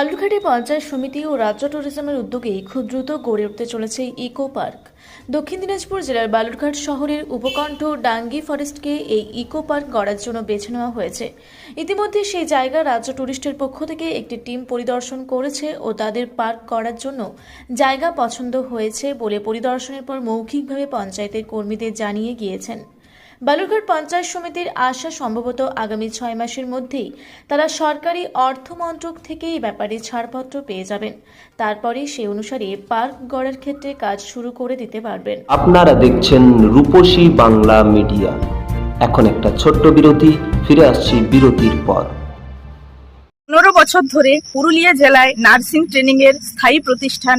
বালুরঘাটে পঞ্চায়েত সমিতি ও রাজ্য ট্যুরিজমের উদ্যোগে খুব দ্রুত গড়ে উঠতে চলেছে ইকো পার্ক দক্ষিণ দিনাজপুর জেলার বালুরঘাট শহরের উপকণ্ঠ ডাঙ্গি ফরেস্টকে এই ইকো পার্ক গড়ার জন্য বেছে নেওয়া হয়েছে। ইতিমধ্যে সেই জায়গা রাজ্য ট্যুরিস্টের পক্ষ থেকে একটি টিম পরিদর্শন করেছে ও তাদের পার্ক করার জন্য জায়গা পছন্দ হয়েছে বলে পরিদর্শনের পর মৌখিকভাবে পঞ্চায়েতের কর্মীদের জানিয়ে গিয়েছেন। বালুরঘাট পঞ্চায়েত সমিতির আশা সম্ভবত আগামী ছয় মাসের মধ্যেই তারা সরকারি অর্থমন্ত্রক থেকে এই ব্যাপারে ছাড়পত্র পেয়ে যাবেন। তারপরে সেই অনুসারে পার্ক গড়ার ক্ষেত্রে কাজ শুরু করে দিতে পারবেন। আপনারা দেখছেন রূপসী বাংলা মিডিয়া। এখন একটা ছোট্ট বিরতি ফিরে আসছি বিরতির পর। পনেরো বছর ধরে পুরুলিয়া জেলায় নার্সিং ট্রেনিং এর স্থায়ী প্রতিষ্ঠান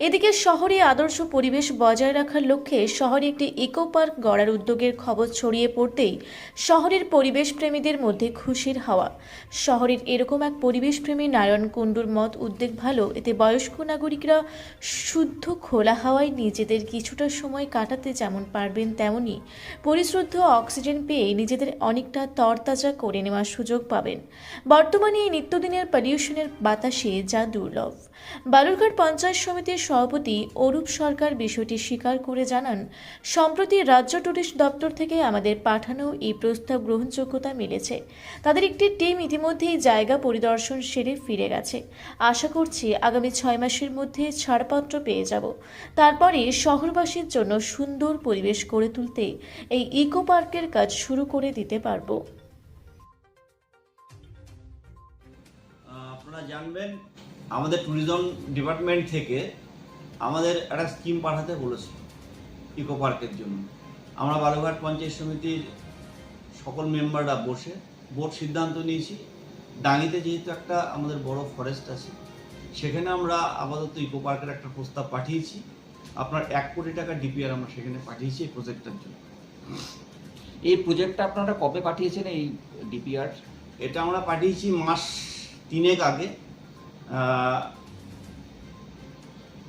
এদিকে শহরে আদর্শ পরিবেশ বজায় রাখার লক্ষ্যে শহরে একটি ইকো পার্ক গড়ার উদ্যোগের খবর ছড়িয়ে পড়তেই শহরের পরিবেশ প্রেমীদের মধ্যে খুশির হাওয়া। শহরের এরকম এক পরিবেশপ্রেমী নারায়ণ কুণ্ডুর মত উদ্যোগ ভালো, এতে বয়স্ক নাগরিকরা শুদ্ধ খোলা হাওয়ায় নিজেদের কিছুটা সময় কাটাতে যেমন পারবেন তেমনি পরিশুদ্ধ অক্সিজেন পেয়ে নিজেদের অনেকটা তরতাজা করে নেওয়ার সুযোগ পাবেন। বর্তমানে এই নিত্যদিনের পলিউশনের বাতাসে যা দুর্লভ। বালুরঘাট পঞ্চায়েত সমিতির সভাপতি অরূপ সরকার বিষয়টি স্বীকার করে জানান, সম্প্রতি রাজ্য ট্যুরিস্ট দপ্তর থেকে আমাদের পাঠানো এই প্রস্তাব গ্রহণযোগ্যতা মিলেছে। তাদের একটি টিম ইতিমধ্যেই জায়গা পরিদর্শন সেরে ফিরে গেছে। আশা করছি আগামী ছয় মাসের মধ্যে ছাড়পত্র পেয়ে যাব। তারপরে শহরবাসীর জন্য সুন্দর পরিবেশ গড়ে তুলতে এই ইকো পার্কের কাজ শুরু করে দিতে পারব। আপনারা জানবেন, আমাদের ট্যুরিজম ডিপার্টমেন্ট থেকে আমাদের একটা স্কিম পাঠাতে বলেছে ইকো পার্কের জন্য। আমরা বালুঘাট পঞ্চায়েত সমিতির সকল মেম্বাররা বসে বোর্ড সিদ্ধান্ত নিয়েছি। ডাঙ্গিতে যেহেতু একটা আমাদের বড় ফরেস্ট আছে সেখানে আমরা আপাতত ইকো পার্কের একটা প্রস্তাব পাঠিয়েছি। আপনার এক কোটি টাকা ডিপিআর আমরা সেখানে পাঠিয়েছি এই প্রজেক্টের জন্য। এই প্রজেক্টটা আপনারা কবে পাঠিয়েছেন এই ডিপিআর এটা আমরা পাঠিয়েছি মাস তিনেক আগে।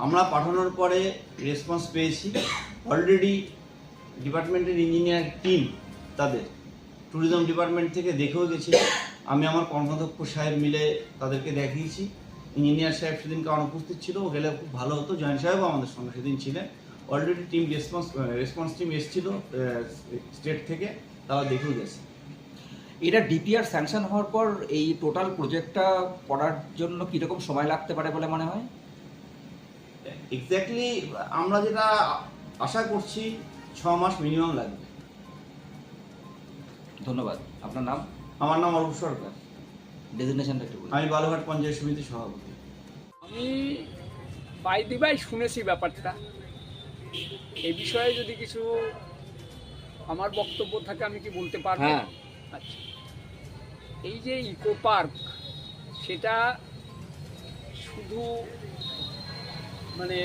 আমরা পাঠানোর পরে রেসপন্স পেয়েছি। অলরেডি ডিপার্টমেন্টের ইঞ্জিনিয়ার টিম তাদের। ট্যুরিজম ডিপার্টমেন্ট থেকে দেখেও গেছে। আমি আমার কর্মাধ্যক্ষ সাহেব মিলে তাদেরকে দেখিয়েছি। ইঞ্জিনিয়ার সাহেব সেদিনকে অনুপস্থিত ছিল। গেলে খুব ভালো হতো। জয়েন্ট সাহেবও আমাদের সঙ্গে সেদিন ছিলেন। Already team response response team এসেছিল স্টেট থেকে। তারা দেখেও গেছে। এটা ডিপিআর স্যাংশন হওয়ার পর এই টোটাল প্রজেক্টটা করার জন্য কীরকম সময় লাগতে পারে বলে মনে হয়? এক্স্যাক্টলি আমরা যেটা আশা করছি ছ মাস মিনিমাম লাগবে। ধন্যবাদ। আপনার নাম? আমার নাম অরূপ সরকার। ডেজিগনেশনটা একটু আমি বালুঘাট পঞ্চায়েত সমিতির সভাপতি। আমি বাই দিবাই শুনেছি ব্যাপারটা। এই বিষয়ে যদি কিছু আমার বক্তব্য থাকে আমি কি বলতে পারব? হ্যাঁ। আচ্ছা। এই যে ইকো পার্ক সেটা শুধু মানে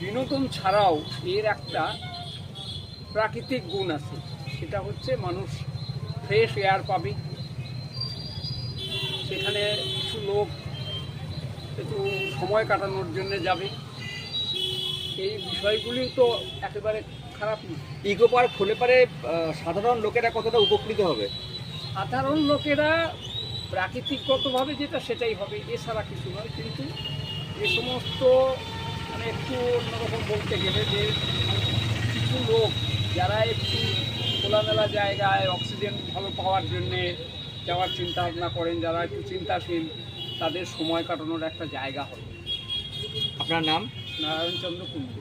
বিনোদন ছাড়াও এর একটা প্রাকৃতিক গুণ আছে। সেটা হচ্ছে মানুষ ফ্রেশ এয়ার পাবে। সেখানে কিছু লোক একটু সময় কাটানোর জন্য যাবে। এই বিষয়গুলি তো একেবারে খারাপ না ইকো পার্ক হলে পারে সাধারণ লোকেরা কতটা উপকৃত হবে? সাধারণ লোকেরা প্রাকৃতিকগতভাবে যেটা সেটাই হবে এছাড়া কিছু নয়। কিন্তু এ সমস্ত একটু অন্যরকম বলতে গেলে যে কিছু লোক যারা একটু খোলামেলা জায়গায় অক্সিজেন ভালো পাওয়ার জন্যে যাওয়ার চিন্তা ভাবনা করেন যারা একটু চিন্তাশীল তাদের সময় কাটানোর একটা জায়গা হবে। আপনার নাম? নারায়ণচন্দ্র কুণ্ডু।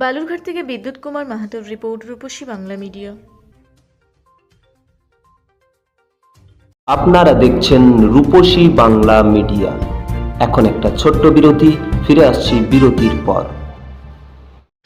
বালুরঘাট থেকে বিদ্যুৎ কুমার মাহাতোর রিপোর্ট রূপসী বাংলা মিডিয়া। আপনারা দেখছেন রূপসী বাংলা মিডিয়া। এখন একটা ছোট্ট বিরতি ফিরে আসছি বিরতির পর।